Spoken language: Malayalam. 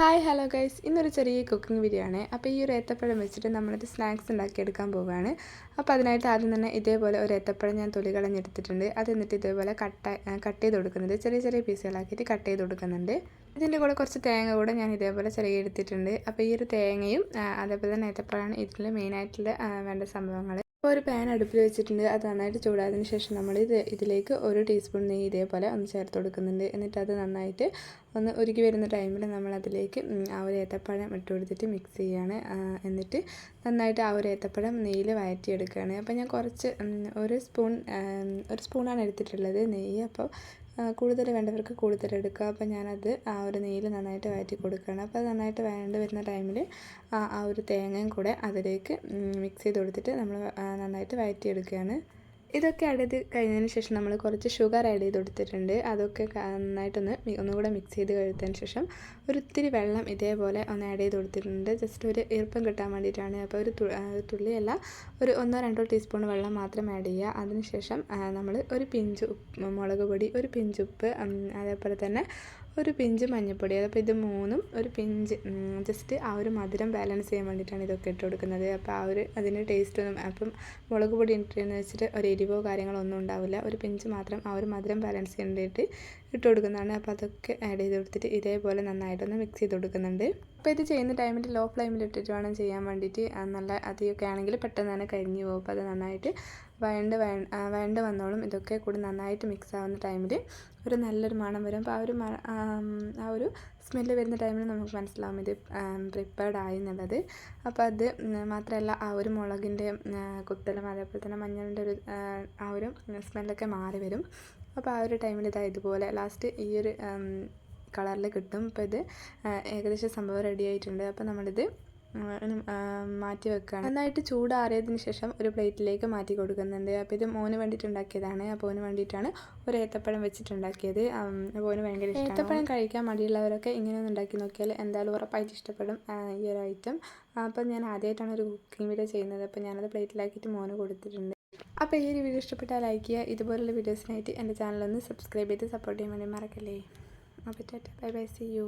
ഹായ് ഹലോ ഗൈസ് ഇന്നൊരു ചെറിയ കുക്കിംഗ് വീഡിയോ ആണ്. അപ്പോൾ ഈ ഒരു ഏത്തപ്പഴം വെച്ചിട്ട് നമ്മളൊരു സ്നാക്സ് ഉണ്ടാക്കിയെടുക്കാൻ പോവുകയാണ്. അപ്പോൾ അതിനായിട്ട് ആദ്യം തന്നെ ഇതേപോലെ ഒരു ഏത്തപ്പഴം ഞാൻ തൊലി കളഞ്ഞെടുത്തിട്ടുണ്ട്. അത് എന്നിട്ട് ഇതേപോലെ കട്ട് കട്ട് ചെയ്ത് കൊടുക്കുന്നുണ്ട്. ചെറിയ ചെറിയ പീസുകളാക്കിയിട്ട് കട്ട് ചെയ്ത് കൊടുക്കുന്നുണ്ട്. ഇതിന്റെ കൂടെ കുറച്ച് തേങ്ങ കൂടെ ഞാൻ ഇതേപോലെ ചെറിയ എടുത്തിട്ടുണ്ട്. അപ്പോൾ ഈ ഒരു തേങ്ങയും അതേപോലെ തന്നെ ഏത്തപ്പഴമാണ് ഇതിൽ മെയിനായിട്ടുള്ള വേണ്ട സംഭവങ്ങൾ ഒരു പാൻ അടുപ്പിൽ വെച്ചിട്ടുണ്ട്. അത് നന്നായിട്ട് ചൂടായതിനു ശേഷം നമ്മൾ ഇത് ഇതിലേക്ക് ഒരു ടീസ്പൂൺ നെയ്യ് ഇതേപോലെ ഒന്ന് ചേർത്ത് കൊടുക്കുന്നുണ്ട്. എന്നിട്ട് അത് നന്നായിട്ട് ഒന്ന് ഒരുക്കി വരുന്ന ടൈമിൽ നമ്മൾ അതിലേക്ക് ആ ഒരു ഏത്തപ്പഴം ഇട്ട് കൊടുത്തിട്ട് മിക്സ് ചെയ്യുകയാണ് എന്നിട്ട് നന്നായിട്ട് ആ ഒരു ഏത്തപ്പഴം നെയ്യിൽ വഴറ്റിയെടുക്കുകയാണ്. അപ്പോൾ ഞാൻ കുറച്ച് ഒരു സ്പൂൺ ഒരു സ്പൂണാണ് എടുത്തിട്ടുള്ളത് നെയ്യ്. അപ്പോൾ കൂടുതൽ വേണ്ടവർക്ക് കൂടുതൽ എടുക്കുക. അപ്പോൾ ഞാനത് ആ ഒരു നെയ്യിൽ നന്നായിട്ട് വഴറ്റി കൊടുക്കുകയാണ്. അപ്പോൾ നന്നായിട്ട് വേണ്ട വരുന്ന ടൈമിൽ ആ ഒരു തേങ്ങയും കൂടെ അതിലേക്ക് മിക്സ് ചെയ്ത് കൊടുത്തിട്ട് നമ്മൾ നന്നായിട്ട് വഴറ്റിയെടുക്കുകയാണ്. ഇതൊക്കെ ആഡ് ചെയ്ത് കഴിഞ്ഞതിന് ശേഷം നമ്മൾ കുറച്ച് ഷുഗർ ആഡ് ചെയ്ത് കൊടുത്തിട്ടുണ്ട്. അതൊക്കെ നന്നായിട്ടൊന്ന് ഒന്നുകൂടെ മിക്സ് ചെയ്ത് കഴിഞ്ഞതിന് ശേഷം ഒരിത്തിരി വെള്ളം ഇതേപോലെ ഒന്ന് ആഡ് ചെയ്ത് കൊടുത്തിട്ടുണ്ട്. ജസ്റ്റ് ഒരു ഈർപ്പം കിട്ടാൻ വേണ്ടിയിട്ടാണ്. അപ്പോൾ ഒരു തുള്ളിയല്ല ഒരു ഒന്നോ രണ്ടോ ടീസ്പൂൺ വെള്ളം മാത്രം ആഡ് ചെയ്യുക. അതിനുശേഷം നമ്മൾ ഒരു പിഞ്ച് മുളക് പൊടി ഒരു പിഞ്ചുപ്പ് അതേപോലെ തന്നെ ഒരു പിഞ്ച് മഞ്ഞൾപ്പൊടി അപ്പോൾ ഇത് മൂന്നും ഒരു പിഞ്ച് ജസ്റ്റ് ആ ഒരു മധുരം ബാലൻസ് ചെയ്യാൻ വേണ്ടിയിട്ടാണ് ഇതൊക്കെ ഇട്ട് കൊടുക്കുന്നത്. അപ്പോൾ ആ ഒരു അതിന്റെ ടേസ്റ്റ് ഒന്നും അപ്പം മുളക് പൊടി ഇട്ടെന്ന് വെച്ചിട്ട് ഒരു എരിവോ കാര്യങ്ങളോ ഒന്നും ഉണ്ടാവില്ല. ഒരു പിഞ്ച് മാത്രം ആ ഒരു മധുരം ബാലൻസ് ചെയ്യാൻ വേണ്ടിയിട്ട് ഇട്ട് കൊടുക്കുന്നതാണ്. അപ്പോൾ അതൊക്കെ ആഡ് ചെയ്ത് കൊടുത്തിട്ട് ഇതേപോലെ നന്നായിട്ടൊന്ന് മിക്സ് ചെയ്ത് കൊടുക്കുന്നുണ്ട്. അപ്പോൾ ഇത് ചെയ്യുന്ന ടൈമിൽ ലോ ഫ്ലെയിമിൽ ഇട്ടിട്ട് വേണം ചെയ്യാൻ വേണ്ടിയിട്ട്. നല്ല അതിയൊക്കെ ആണെങ്കിൽ പെട്ടെന്ന് തന്നെ കരിഞ്ഞു പോകും. അപ്പോൾ അത് നന്നായിട്ട് വഴണ്ട് വഴണ്ട് വന്നോളും. ഇതൊക്കെ കൂടി നന്നായിട്ട് മിക്സ് ആവുന്ന ടൈമിൽ ഒരു നല്ലൊരു മണം വരും. അപ്പോൾ ആ ഒരു ആ ഒരു സ്മെല്ല് വരുന്ന ടൈമിൽ നമുക്ക് മനസ്സിലാവും ഇത് പ്രിപ്പയർഡ് ആയി എന്നുള്ളത്. അപ്പോൾ അത് മാത്രമല്ല ആ ഒരു മുളകിന്റെ കുത്തലും അതേപോലെ തന്നെ മഞ്ഞളിന്റെ ഒരു ആ ഒരു സ്മെല്ലൊക്കെ മാറി വരും. അപ്പോൾ ആ ഒരു ടൈമിൽ ഇതാ ഇതുപോലെ ലാസ്റ്റ് ഈ ഒരു കളറിൽ കിട്ടും. അപ്പോൾ ഇത് ഏകദേശം സംഭവം റെഡി ആയിട്ടുണ്ട്. അപ്പോൾ നമ്മളിത് മാറ്റി വെക്കുകയാണ് നന്നായിട്ട് ചൂടാറിയതിന് ശേഷം ഒരു പ്ലേറ്റിലേക്ക് മാറ്റി കൊടുക്കുന്നുണ്ട്. അപ്പോൾ ഇത് മോന് വേണ്ടിയിട്ട് ഉണ്ടാക്കിയതാണ്. അപ്പോൾ മോന് വേണ്ടിയിട്ടാണ് ഒരു ഏത്തപ്പഴം വെച്ചിട്ടുണ്ടാക്കിയത്. മോന് ഭയങ്കര ഏത്തപ്പഴം കഴിക്കാൻ മടിയുള്ളവരൊക്കെ ഇങ്ങനെ ഒന്ന് ഉണ്ടാക്കി നോക്കിയാൽ എന്തായാലും ഉറപ്പായിട്ട് ഇഷ്ടപ്പെടും ഈ ഒരു ഐറ്റം അപ്പോൾ ഞാൻ ആദ്യമായിട്ടാണ് ഒരു കുക്കിംഗ് വീഡിയോ ചെയ്യുന്നത്. അപ്പോൾ ഞാനത് പ്ലേറ്റിലാക്കിയിട്ട് മോന് കൊടുത്തിട്ടുണ്ട്. അപ്പോൾ ഈ ഒരു വീഡിയോ ഇഷ്ടപ്പെട്ടാൽ ലൈക്ക് ചെയ്യുക. ഇതുപോലുള്ള വീഡിയോസിനായിട്ട് എന്റെ ചാനലൊന്ന് സബ്സ്ക്രൈബ് ചെയ്ത് സപ്പോർട്ട് ചെയ്യാൻ വേണ്ടി മറക്കല്ലേ. അപ്പോൾ ബൈ ബൈ സി യു